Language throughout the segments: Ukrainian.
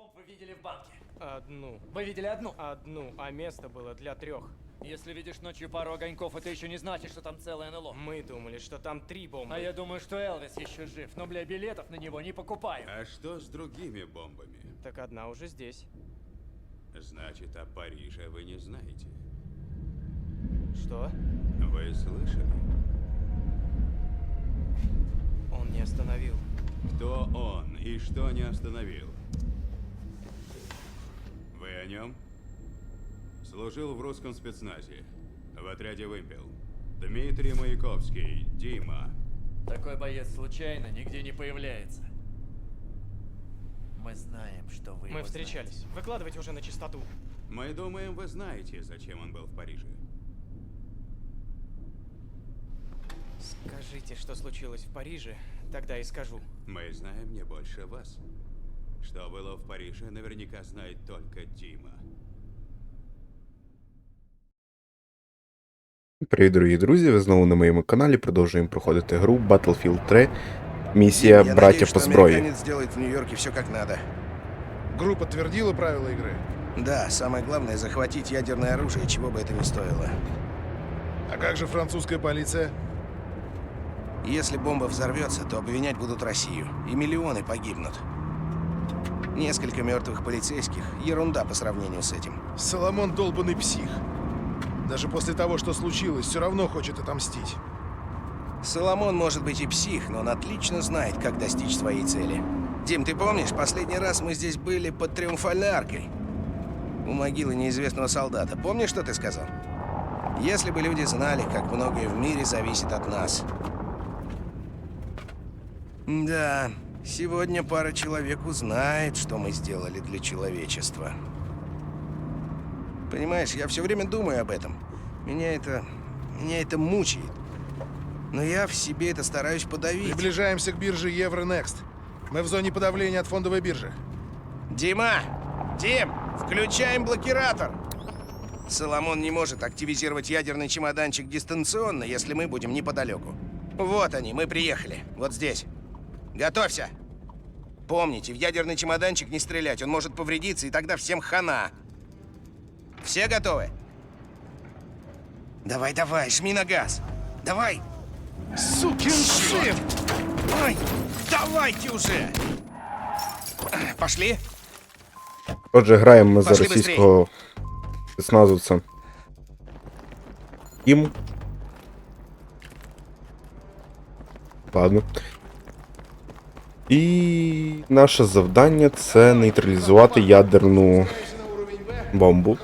бомб вы видели в банке? Одну. Вы видели одну? Одну, а место было для трех. Если видишь ночью пару огоньков, это еще не значит, что там целое НЛО. Мы думали, что там три бомбы. А я думаю, что Элвис еще жив, но, бля, билетов на него не покупаю. А что с другими бомбами? Так одна уже здесь. Значит, о Париже вы не знаете. Что? Вы слышали? Он не остановил. Кто он и что не остановил? Вы о нем? Служил в русском спецназе. В отряде «Вымпел». Дмитрий Маяковский, Дима. Такой боец случайно нигде не появляется. Мы знаем, что вы Мы его встречались. Выкладывайте уже на чистоту. Мы думаем, вы знаете, зачем он был в Париже. Скажите, что случилось в Париже, тогда и скажу. Мы знаем не больше вас. Что было в Париже, наверняка знает только Дима. Привіт, дорогі друзі! Ви знову на моєму каналі. Продовжуємо проходити гру Battlefield 3. Місія Я Браття надеюсь, по что зброї. американец сделает в Нью-Йорке все как надо. Группа подтвердила правила игры. Да, самое главное захватить ядерное оружие, чего бы это ни стоило. А как же французская полиция? Если бомба взорвется, то обвинять будут Россию, и миллионы погибнут. Несколько мертвых полицейских — ерунда по сравнению с этим. Соломон долбанный псих. Даже после того, что случилось, все равно хочет отомстить. Соломон может быть и псих, но он отлично знает, как достичь своей цели. Дим, ты помнишь, последний раз мы здесь были под Триумфальной аркой? У могилы неизвестного солдата. Помнишь, что ты сказал? Если бы люди знали, как многое в мире зависит от нас. Да, сегодня пара человек узнает, что мы сделали для человечества. Понимаешь, я все время думаю об этом. Меня это... Меня это мучает. Но я в себе это стараюсь подавить. Приближаемся к бирже Евронекст. Мы в зоне подавления от фондовой биржи. Дима! Дим! Включаем блокиратор! Соломон не может активизировать ядерный чемоданчик дистанционно, если мы будем неподалеку. Вот они, мы приехали. Вот здесь. Готовься! Помните, в ядерный чемоданчик не стрелять, он может повредиться, и тогда всем хана. Все готовы? Давай, давай, жми на газ. Давай! Сукин сын! Ой, давайте уже! Пошли? Отже, граємо ми за Пошли російського спецназовця. Кім. Ладно. І наше завдання це нейтралізувати ядерну бомбу.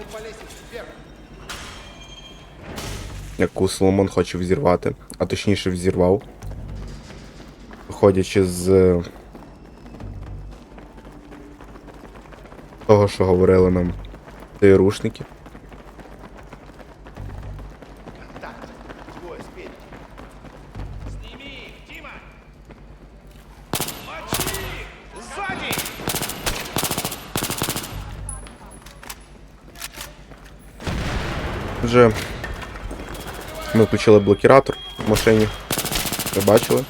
Яку Соломон хоче взірвати, а точніше взірвав. Виходячи з того, що говорили нам ТРУшники. Вже ми включили блокіратор в машині. Ви бачили?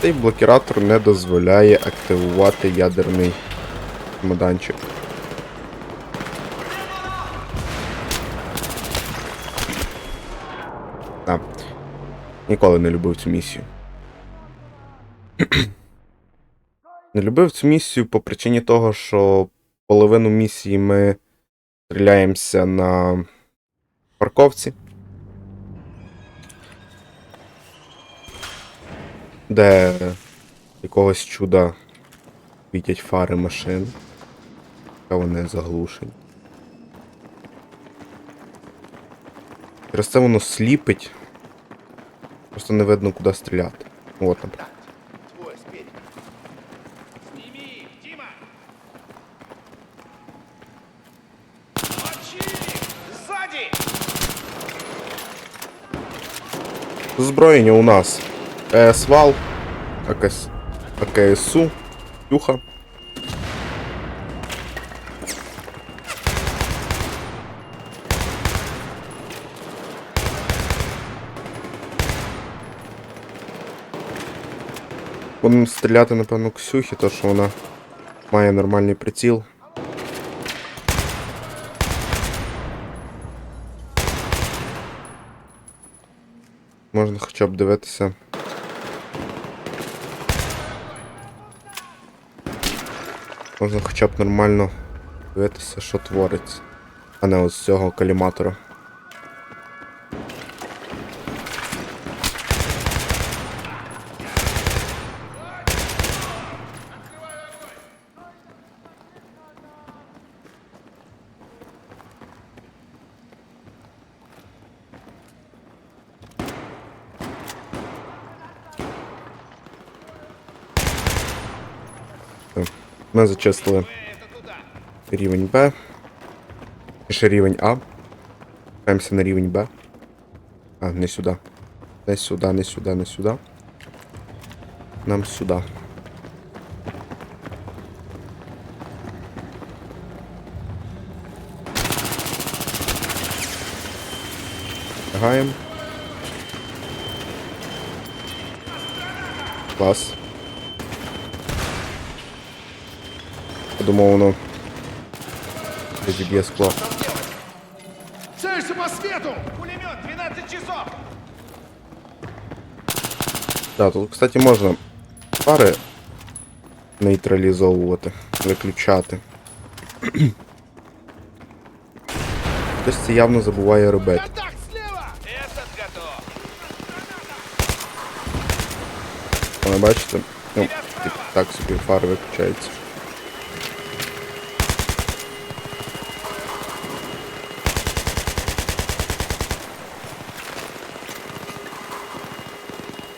Цей блокіратор не дозволяє активувати ядерний чемоданчик. Так. Ніколи не любив цю місію. не любив цю місію по причині того, що половину місії ми стріляємося на парковці. Де якогось чуда світять фари машин. Та вони заглушені. Через це воно сліпить. Просто не видно, куди стріляти. От, наприклад. Озброєння у нас ЕСВАЛ, АКС, АКСУ, Юха. Будемо стріляти, напевно, Ксюхі, то що вона Має нормальний приціл. Можна хоча б дивитися. Можна хоча б нормально дивитися, що твориться, а не ось цього каліматора. Ми зачистили рівень Б. І ще рівень А. Премся на рівень Б. А, не сюди. Не сюди, не сюди, не сюди. Нам сюди. Лягаємо. Клас. думав, воно розіб'є скло. Целься по свету! Пулемет, 12 часов! Да, тут, кстати, можна пари нейтралізовувати, виключати. Хтось це явно забуває робити. Контакт слева! Этот готов! Але бачите, ну, типу, так собі фари виключаються.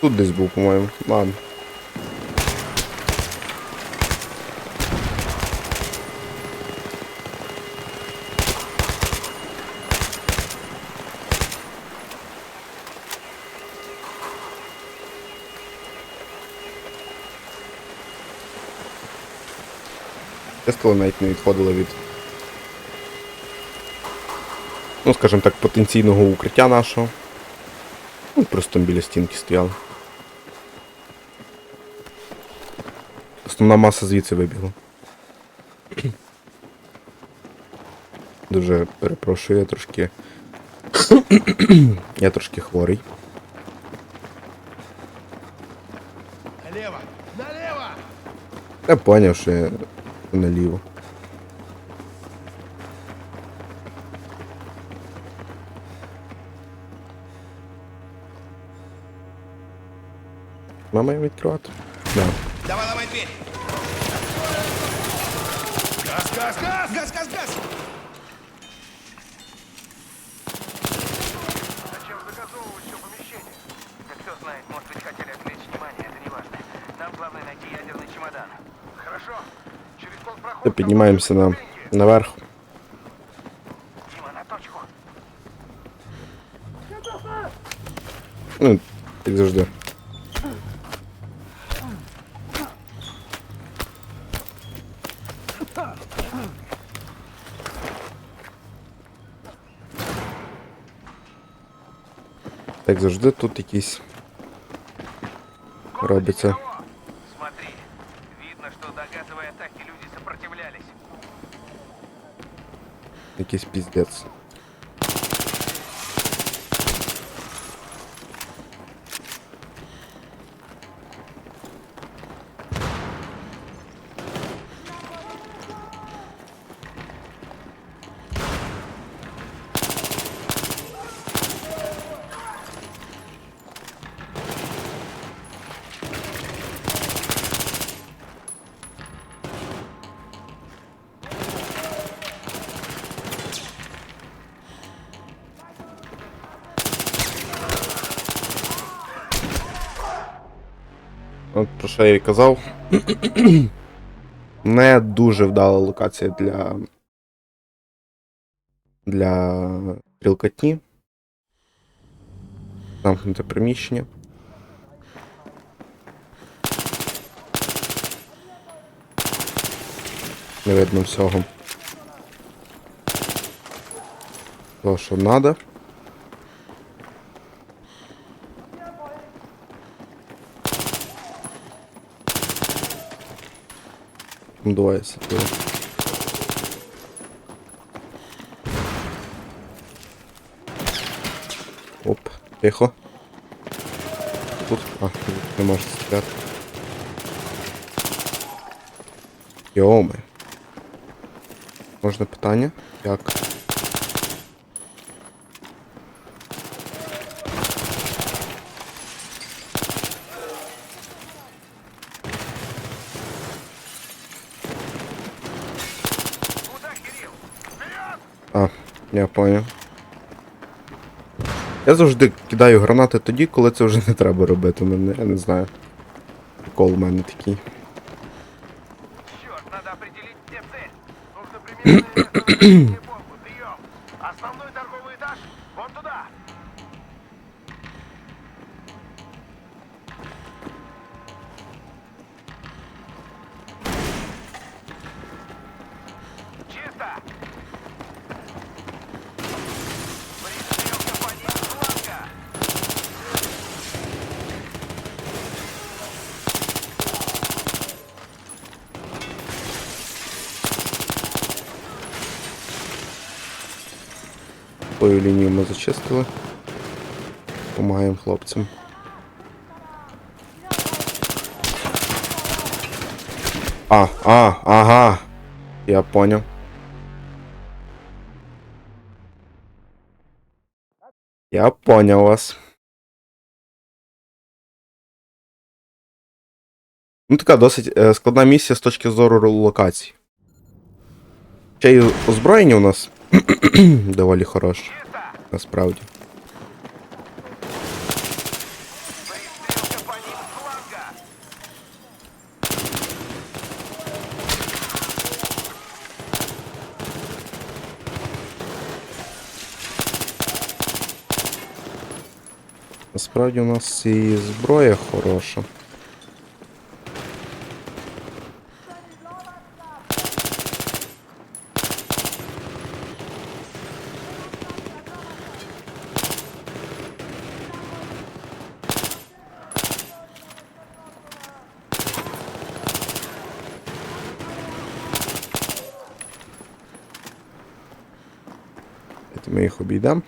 Тут десь був, по-моєму. Ладно. Тестили навіть не відходили від. Ну, скажімо так, потенційного укриття нашого. Ну, просто біля стінки стояли. Основна маса звідси вибігла. Дуже перепрошую, я трошки. я трошки хворий. Налево! Налево! Я поняв, що я наліво. Мама їм відкривати? Да. Давай ломай дверь! Газ, газ, газ! Газ, газ, газ! Зачем заказовывать все помещение? Да кто знает, может быть, хотели отвлечь внимание, это не важно. Нам главное найти ядерный чемодан. Хорошо. Через полпрохода... То піднімаємося на, наверх. Як завжди, тут якісь робиться. Смотри. Видно, что до газовой атаки люди сопротивлялись. Якийсь піздець. От про що я і казав. Не дуже вдала локація для. Для стрілкотні. Замкнуте приміщення. Не видно всього. То, що треба. Там двоє сиділи. Оп, тихо. Тут. А, тут не можна стріляти. Йоми. Можна питання? Як? Я поняв. Я завжди кидаю гранати тоді, коли це вже не треба робити. Мене, я не знаю. Прикол у мене такий. Чорт, надо определить, где цель. Нужно примерно Твою лінію ми зачистили. Помагаємо хлопцям. А, а, ага. Я понял. Я понял вас. Ну, така досить е, складна місія з точки зору локацій. Ще й озброєння у нас доволі хороше, Чисто. насправді. Пристрелка по ним с фланга. Насправді у нас і зброя хороша. Обійдемо.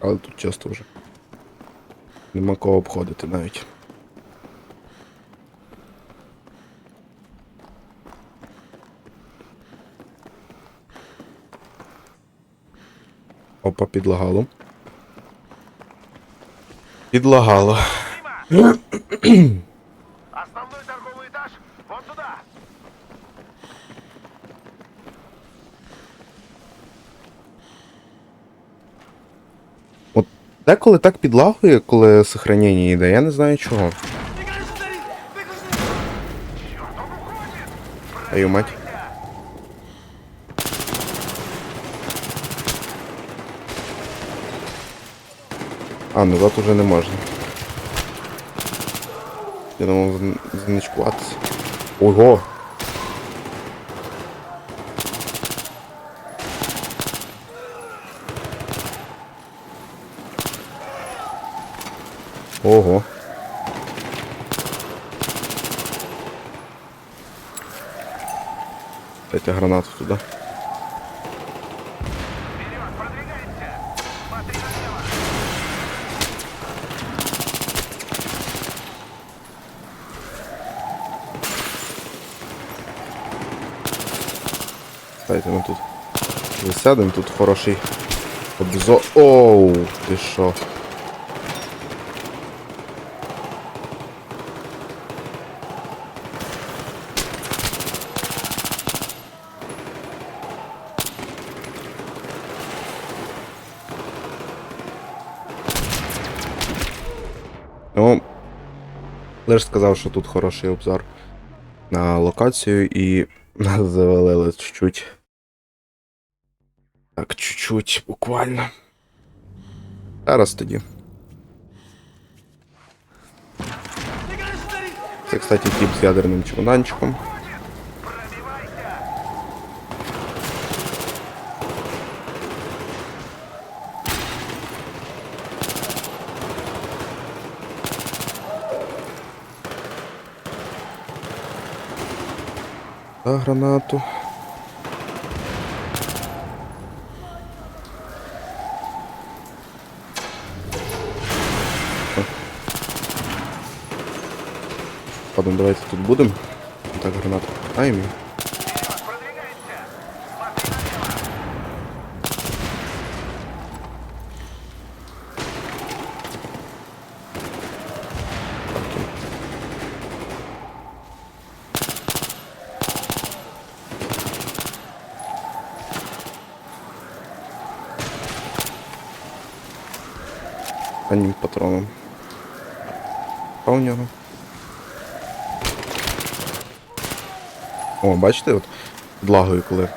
Але тут часто вже. Нема кого обходити навіть. Опа, підлагало. Підлагало. Дима! Основной торговый этаж вон туда. От деколи так підлагує, коли сохранення йде, я не знаю чого. Твою мать. А, назад уже не можна. Я думав зн- значкуватися. Ого. Дайте гранату туда. Дайте ми тут засядемо, тут хороший обзор. Оу, ти що? Ну, лише сказав, що тут хороший обзор на локацію і нас завалили чуть-чуть. Так, чуть-чуть, буквально. Зараз тоді. Це, кстати, тип з ядерним чемоданчиком. Та гранату. Ладно, давайте тут будем. Так, гранату. Аймі. Одним патроном. А у нього. О, бачите, от підлагою, коли.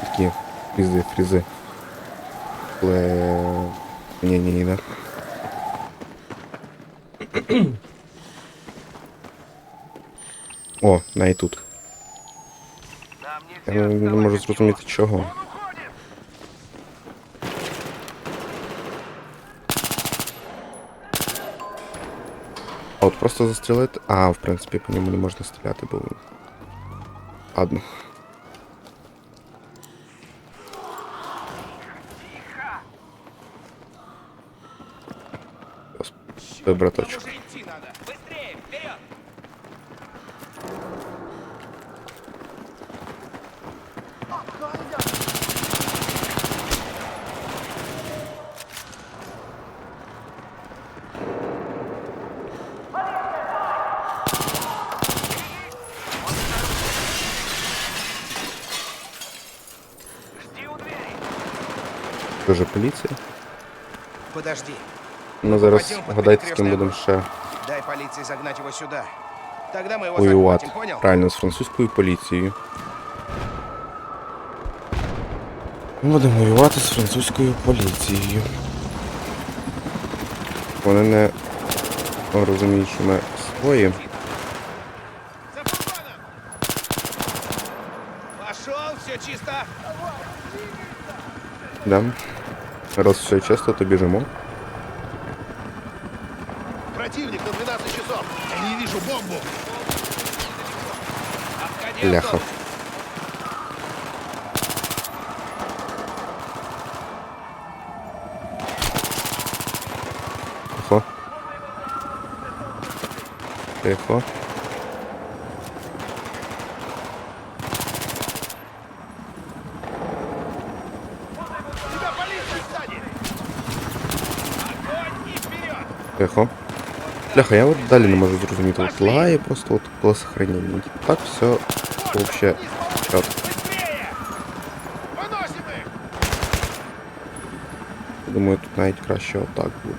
Такі фрізи, фрізи. Коли. Ні, ні, ні, не. О, навіть тут. Я не можу зрозуміти чого. А от просто застрілити. А, в принципі, по ньому не можна стріляти, бо. Ладно. Господи, браточок. Дуже поліція. Подожди. Ми зараз гадайте, з ким будемо ще Дай полиции загнать его сюда. Тогда мы его воювати. Правильно, з французькою поліцією. Будемо воювати з французькою поліцією. Вони не розуміють, що ми свої. Пошел, все чисто. Да. Раз все чисто, то біжимо. Противник на 12 часов. Я не вижу бомбу. Ляха. Тихо. Тихо. Тихо. Бляха, я от далі не можу зрозуміти. От лагає просто от коли сохранення. Так все вообще чат. Быстрее! Выносим их! Думаю, тут навіть краще отак буде.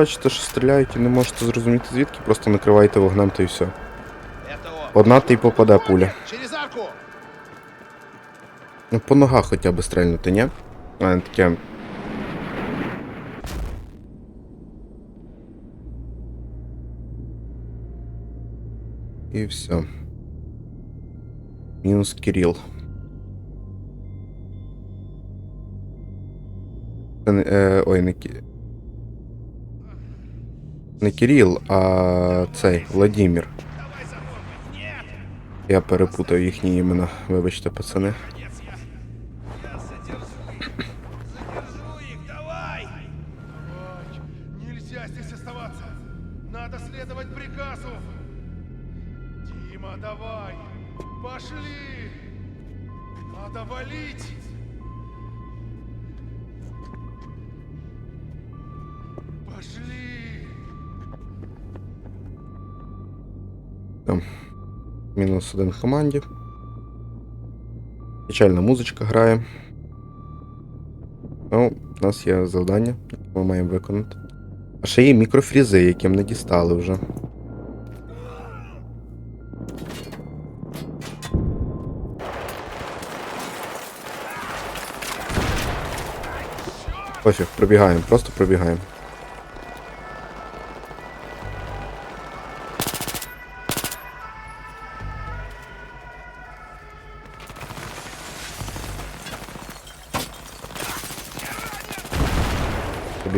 Бачите, що стріляють і не можете зрозуміти звідки, просто накривайте вогнем та і все. Одна та й попаде пуля. Ну по ногах хоча б стрельнути, ні? А таке. І все. Мінус Кирил. Е, ой, не Кі... Не Кирил, а цей Владимир. Давай за бомбой! Нет! Я перепутав їхні імена. Вибачте, пацани. Молодец, я... Я задержу их! Задержу их! Давай! Давай. Нельзя здесь оставаться. Надо следовать приказу. Дима, давай. Пошли. Надо валить. Там. Мінус один в команді. Печальна музичка грає. Ну, у нас є завдання, яке ми маємо виконати. А ще є мікрофрізи, які ми не дістали вже. Пофіг, пробігаємо, просто пробігаємо.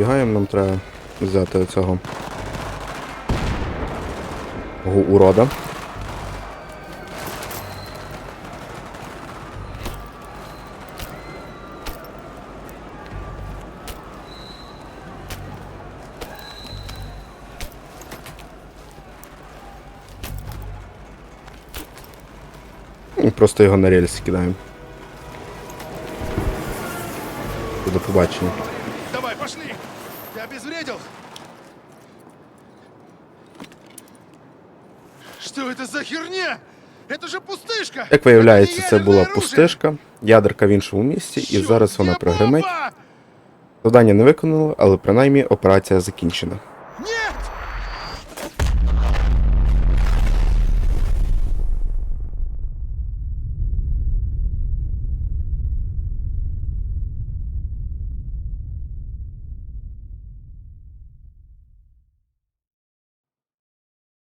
Пробігаємо, нам треба взяти оцього урода. І Просто його на рельси кидаємо. До побачення. Давай, пошли! Ты обезвредил? Что это за херня? Это же пустышка! Як виявляється, Это це не була ядерное оружие! пустишка, ядерка в іншому місці, і Чёрт, зараз вона я прогримить. бомба! Завдання не виконано, але принаймні операція закінчена. Нет!